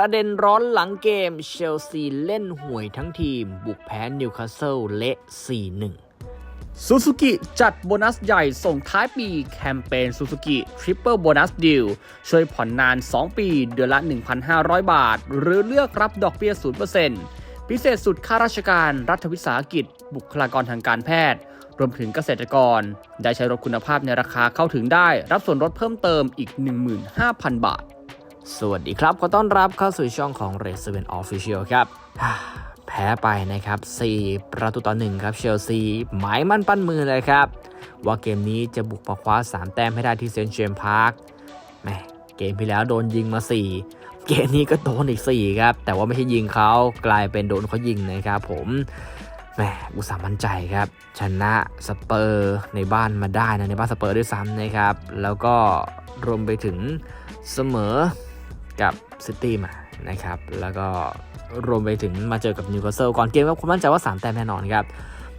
ประเด็นร้อนหลังเกมเชลซีเล่นห่วยทั้งทีม บุกแพ้นิวคาสเซิลเละ 4-1 ซูซูกิจัดโบนัสใหญ่ส่งท้ายปีแคมเปญซูซูกิทริปเปิลโบนัสดิลช่วยผ่อนนาน 2 ปี เดือนละ 1,500 บาท หรือเลือกรับดอกเบี้ย 0%พิเศษสุดข้าราชการรัฐวิสาหกิจ บุคลากรทางการแพทย์ รวมถึงเกษตรกร ได้ใช้รถคุณภาพในราคาเข้าถึงได้ รับส่วนลดเพิ่มเติมอีก 15,000 บาท สวัสดีครับ ขอต้อนรับเข้าสู่ช่องของ r e 7 Official ครับ แพ้ไปนะครับ 4 ประตูต่อ1ครับเชลซีหมายมั่นปั้นมือเลยครับ ว่าเกมนี้จะบุกมาคว้า 3 แต้มให้ได้ที่เซนต์เจมส์พาร์คแหมเกมที่แล้วโดนยิงมา 4 เกมนี้ก็โดนอีก 4 ครับ แต่ว่าไม่ใช่ยิงเขากลายเป็นโดนเขายิงนะครับผมแหมอุตส่าห์มั่นใจครับ ชนะสเปอร์ในบ้านมาได้นะในบ้านสเปอร์ด้วยซ้ำนะครับ แล้วก็รวมไปถึงเสมอ กับซิตี้มานะครับ แล้วก็รวมไปถึงมาเจอกับนิวคาสเซิลก่อนเกมก็คุณมั่นใจว่า 3 แต้มแน่นอนครับ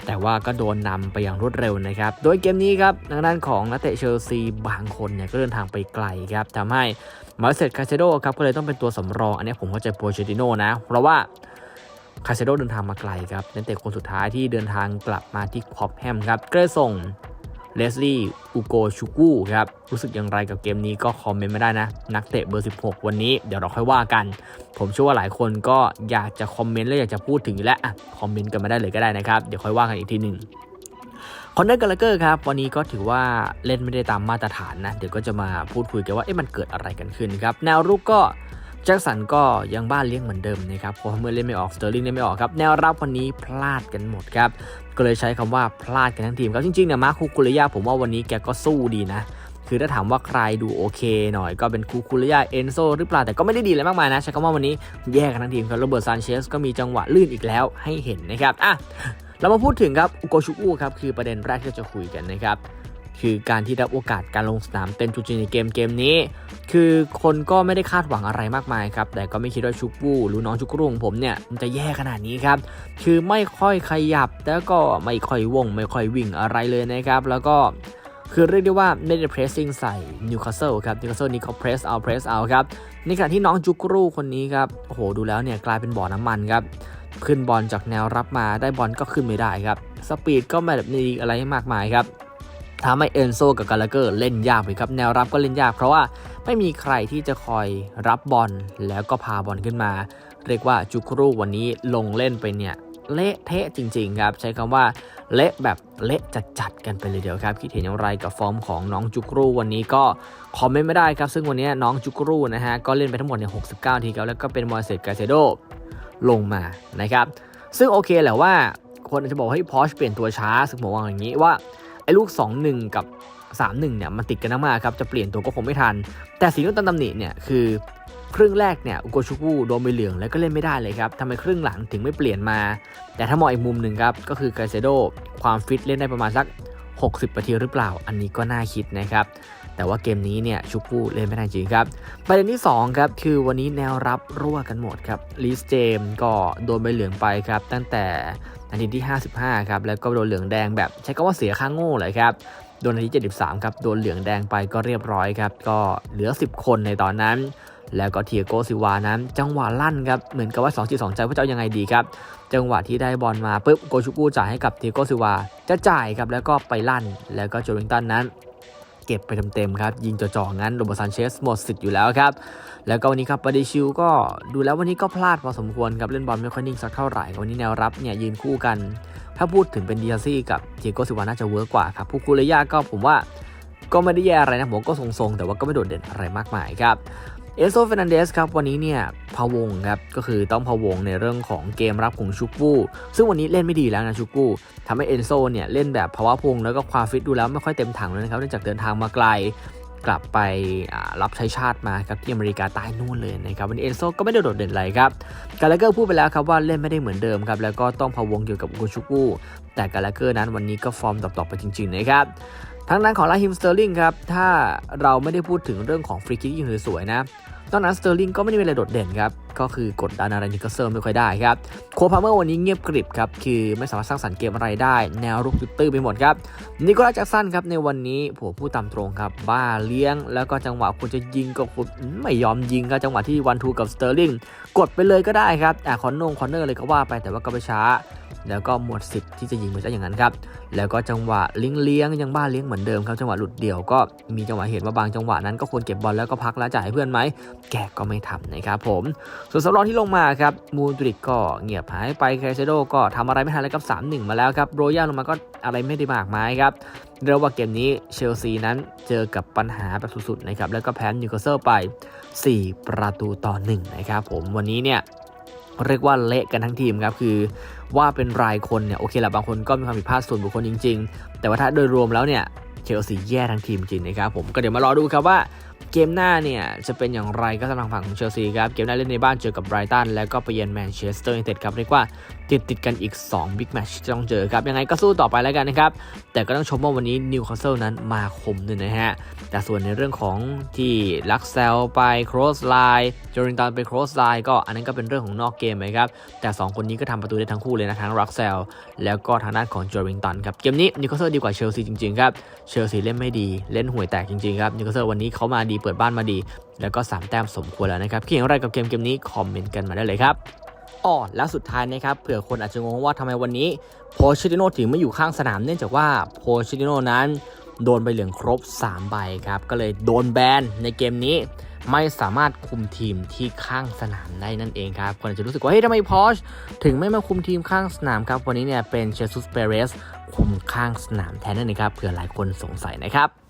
แต่ว่าก็โดนนำไปอย่างรวดเร็วนะครับ โดยเกมนี้ครับทางด้านของนักเตะเชลซีบางคนเนี่ยก็เดินทางไปไกลครับทำให้มาเซตคาเซโดครับก็เลยต้องเป็นตัวสำรอง อันนี้ผมเข้าใจโปรเชติโนนะ เพราะว่าคาเซโดเดินทางมาไกลครับนักเตะคนสุดท้ายที่เดินทางกลับมาที่คอปแฮมครับก็เลยส่ง เลสลี่อูโกชูกูครับ รู้สึกอย่างไรกับเกมนี้ก็คอมเมนต์มาได้นะ นักเตะเบอร์ 16 วันนี้เดี๋ยวเราค่อยว่ากัน ผมเชื่อว่าหลายคนก็อยากจะคอมเมนต์และอยากจะพูดถึงอยู่แล้วอะคอมเมนต์กันมาได้เลยก็ได้นะครับ เดี๋ยวค่อยว่ากันอีกทีหนึ่งคอนเนอร์กาลเกอร์ครับ วันนี้ก็ถือว่าเล่นไม่ได้ตามมาตรฐานนะ เดี๋ยวก็จะมาพูดคุยกันว่าเอ๊ะมันเกิดอะไรกันขึ้นครับ แนวรุกก็แจ็คสันก็ยังบ้านเลี้ยงเหมือนเดิมนะครับเพราะเมื่อเล่นไม่ออกสเตอร์ลิงเล่นไม่ออกครับ แนวรับวันนี้พลาดกันหมดครับ ก็เลยใช้คำว่าพลาดกันทั้งทีมครับจริงๆเนี่ยมาร์คคูคุริยาผมว่าวันนี้แกก็สู้ดีนะ คือถ้าถามว่าใครดูโอเคหน่อยก็เป็นคูคุริยาเอนโซหรือเปล่าแต่ก็ไม่ได้ดีอะไรมากมายนะ ใช้คำว่าวันนี้แย่กันทั้งทีมครับโรเบิร์ตซานเชสก็มีจังหวะลื่นอีกแล้วให้เห็นนะครับอะเรามาพูดถึงครับอุโกชูอูครับคือประเด็นแรกที่จะคุยกันนะครับ คือการที่ได้โอกาสการลงสนามเต็มจุดในเกมเกมนี้ คือคนก็ไม่ได้คาดหวังอะไรมากมายครับ แต่ก็ไม่คิดว่าชุกวูหรือน้องชุกรุ่งผมเนี่ยมันจะแย่ขนาดนี้ครับ คือไม่ค่อยขยับ แล้วก็ไม่ค่อยว่งไม่ค่อยวิ่งอะไรเลยนะครับ แล้วก็คือเรียกได้ว่าไม่ได้เพรสซิ่งใส่นิวคาสเซิลครับนิวคาสเซิลนี่เขาเพรสเอาเพรสเอาครับในขณะที่น้องจุกรูคนนี้ครับโอ้โหดูแล้วเนี่ยกลายเป็นบ่อน้ำมันครับขึ้นบอลจากแนวรับมาได้บอลก็ขึ้นไม่ได้ครับ สปีดก็ไม่แบบมีอะไรมากมายครับ ทำให้เอนโซกับกาลาเกอร์เล่นยากไปครับแนวรับก็เล่นยาก เพราะว่าไม่มีใครที่จะคอยรับบอลแล้วก็พาบอลขึ้นมา เรียกว่าจุกรูวันนี้ลงเล่นไปเนี่ยเละเทะจริง ๆ ครับ ใช้คำว่าเละแบบเละจัดๆกันไปเลยเดียวครับ คิดเห็นอย่างไรกับฟอร์มของน้องจุกรูวันนี้ก็คอมเมนต์ไม่ได้ครับ ซึ่งวันนี้น้องจุกรูนะฮะก็เล่นไปทั้งหมดเนี่ย69 ทีครับแล้วก็เป็นมอเซตกาเซโดลงมานะครับ ซึ่งโอเคแหละว่าคนอาจจะบอกให้พอชเปลี่ยนตัวช้าซึ่งผมว่าอย่างนี้ว่า ไอ้ลูก 2-1 กับ 3-1 เนี่ยมันติดกันมากครับ จะเปลี่ยนตัวก็คงไม่ทัน แต่สิ่งที่ต้องตำหนิเนี่ยคือครึ่งแรกเนี่ยอุโกชูกุโดนใบเหลืองแล้วก็เล่นไม่ได้เลยครับทำไมครึ่งหลังถึงไม่เปลี่ยนมา แต่ถ้ามองอีกมุมหนึ่งครับ ก็คือไกเซโดความฟิตเล่นได้ประมาณสัก 60นาทีหรือเปล่า อันนี้ก็น่าคิดนะครับ แต่ว่าเกมนี้เนี่ยชุกูเล่นไม่ได้จริงครับ ประเด็นที่2ครับคือวันนี้แนวรับรั่วกันหมดครับลิสเจมก็โดนใบเหลืองไปครับ ตั้งแต่นาทีที่ 55 ครับ แล้วก็โดนเหลืองแดงแบบใช้คำว่าเสียค่างโง่เลยครับโดนนาที73 ครับ โดนเหลืองแดงไปก็เรียบร้อยครับ ก็เหลือ 10 คนในตอนนั้น แล้วก็เทียโกซิวานั้น จังหวะลั่นครับ เหมือนกับว่า 2 จิต 2 ใจว่าจะเอายังไงดีครับ จังหวะที่ได้บอลมาปุ๊บโกชูกูจ่ายให้กับเทียโกซิวา จะจ่ายครับ แล้วก็ไปลั่น แล้วก็โจลิงตันนั้น เก็บไปเต็มๆครับ ยิงจ่อๆงั้นโรเบรซันเชสหมดสิทธิ์อยู่แล้วครับ แล้วก็วันนี้ครับปาดิชิลก็ดูแล้ววันนี้ก็พลาดพอสมควรครับเล่นบอลไม่ค่อยนิ่งสักเท่าไหร่วันนี้แนวรับเนี่ยยืนคู่กัน ถ้าพูดถึงเป็นดีอาซี่กับเทียโกซิวาน่าจะเวิร์กกว่าครับผู้คุเรยาก็ผมว่าก็ไม่ได้แย่อะไรนะผมก็ทรงๆแต่ว่าก็ไม่โดดเด่นอะไรมากมายครับ เอโซเฟรนันเดสครับวันนี้เนี่ยพะวงครับก็คือต้องพะวงในเรื่องของเกมรับของชุกวูซึ่งวันนี้เล่นไม่ดีแล้วนะชุกวูทำให้เอนโซเนี่ยเล่นแบบภาวะพงแล้วก็ความฟิตดูแล้วไม่ค่อยเต็มถังเลยนะครับเนื่องจากเดินทางมาไกลกลับไปรับใช้ชาติมาครับที่อเมริกาใต้นู่นเลยนะครับวันนี้เอนโซก็ไม่ได้โดดเด่นอะไรครับกาลาเกอร์พูดไปแล้วครับว่าเล่นไม่ได้เหมือนเดิมครับแล้วก็ต้องพะวงเกี่ยวกับโกชุกูแต่กาลาเกอร์นั้นวันนี้ก็ฟอร์มตอบๆไปจริงๆนะครับ ทางด้านของลาฮิมสเตอร์ลิงครับ ถ้าเราไม่ได้พูดถึงเรื่องของฟรีคิกยิงสวยๆนะ ตอนนั้นสเตอร์ลิงก็ไม่ได้มีอะไรโดดเด่นครับ ก็คือกดดันอะไรนิวคาสเซิลไม่ค่อยได้ครับ โคพาเมอร์วันนี้เงียบกริบครับ คือไม่สามารถสร้างสรรค์เกมอะไรได้ แนวรุกตื้อไปหมดครับ นิโคลัสแจ็คสันครับในวันนี้ผมพูดตามตรงครับ บ้าเลี้ยง แล้วก็จังหวะคุณจะยิงก็คุณไม่ยอมยิงครับจังหวะที่วันทูกับสเตอร์ลิงกดไปเลยก็ได้ครับอะคอนนงคอนเนอร์เลยก็ว่าไปแต่ว่าก็ไปช้าแล้วก็หมดสิทธิ์ที่จะยิงไปซะอย่างนั้นครับ แล้วก็จังหวะเลี้ยงเลี้ยงยังบ้าเลี้ยงเหมือนเดิมครับจังหวะหลุดเดี่ยวก็มีจังหวะเห็นว่าบางจังหวะนั้นก็ควรเก็บบอลแล้วก็พักแล้วจ่ายให้เพื่อนไหม แกก็ไม่ทำนะครับผม ส่วนสำรองที่ลงมาครับมูนดริกก็เงียบหายไปแคเซโดก็ทำอะไรไม่ทันแล้วกับ3-1มาแล้วครับโรย่าลงมาก็อะไรไม่ได้มากมายครับเรียกว่าเกมนี้เชลซีนั้นเจอกับปัญหาแบบสุดๆนะครับแล้วก็แพ้นิวคาสเซิลไป 4 ประตูต่อ1นะครับผมวันนี้เนี่ย เรียกว่าเละกันทั้งทีมครับคือว่าเป็นรายคนเนี่ยโอเคแหละบางคนก็มีความผิดพลาดส่วนบุคคลจริง ๆ แต่ว่าถ้าโดยรวมแล้วเนี่ยเชลซีแย่ทั้งทีมจริงนะครับผมก็เดี๋ยวมารอดูครับว่า เกมหน้าเนี่ยจะเป็นอย่างไรก็สำหรับฝั่งของเชลซีครับ เกมหน้าเล่นในบ้านเจอกับไบรตันแล้วก็ไปเยือนแมนเชสเตอร์ยูไนเต็ดครับเรียกว่าติดติดกันอีก 2 บิ๊กแมตช์ที่ต้องเจอครับ ยังไงก็สู้ต่อไปแล้วกันนะครับ แต่ก็ต้องชมว่าวันนี้นิวคาสเซิลนั้นมาคมด้วยนะฮะ แต่ส่วนในเรื่องของที่ลักเซลไปโครสไลน์จอริงตันไปโครสไลน์ก็อันนั้นก็เป็นเรื่องของนอกเกมไหมครับ แต่ 2 คนนี้ก็ทำประตูได้ทั้งคู่เลยนะทั้งลักเซลแล้วก็ทางด้านของจอริงตันครับ เกมนี้นิวคาสเซิลดีกว่าเชลซีจริงๆครับ เชลซีเล่นไม่ดีเล่นห่วยแตกจริงๆครับนิวคาสเซิลวันนี้เขามาดีเปิดบ้านมาดี แล้วก็ 3 แต้มสมควรแล้วนะครับคิดอย่างไรกับเกมเกมนี้คอมเมนต์กันมาได้เลยครับอ๋อแล้วสุดท้ายนะครับเผื่อคนอาจจะงงว่าทำไมวันนี้โพชติโนถึงไม่อยู่ข้างสนามเนื่องจากว่าโพชติโนนั้นโดนใบเหลืองครบ 3 ใบครับ ก็เลยโดนแบนในเกมนี้ ไม่สามารถคุมทีมที่ข้างสนามได้นั่นเองครับ คนอาจจะรู้สึกว่า เฮ้ยทำไมพอชถึงไม่มาคุมทีมข้างสนามครับ วันนี้เนี่ยเป็นเชซุสเปเรสคุมข้างสนามแทนนั่นเองครับเผื่อหลายคนสงสัยนะครับ